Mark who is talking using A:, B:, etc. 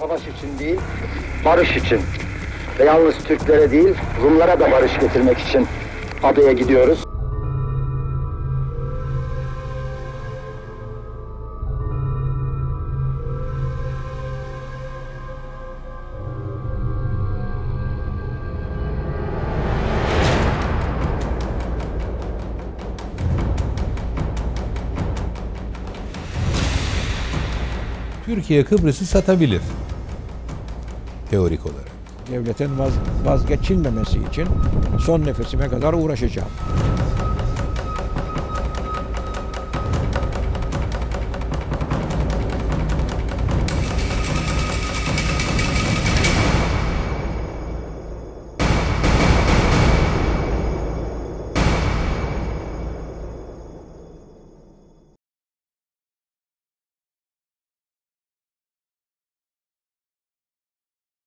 A: Savaş için değil, barış için. Ve yalnız Türklere değil, Rumlara da barış getirmek için adaya gidiyoruz.
B: Türkiye Kıbrıs'ı satabilir. Teorik olarak.
C: Devletin vaz, vazgeçilmemesi için son nefesime kadar uğraşacağım.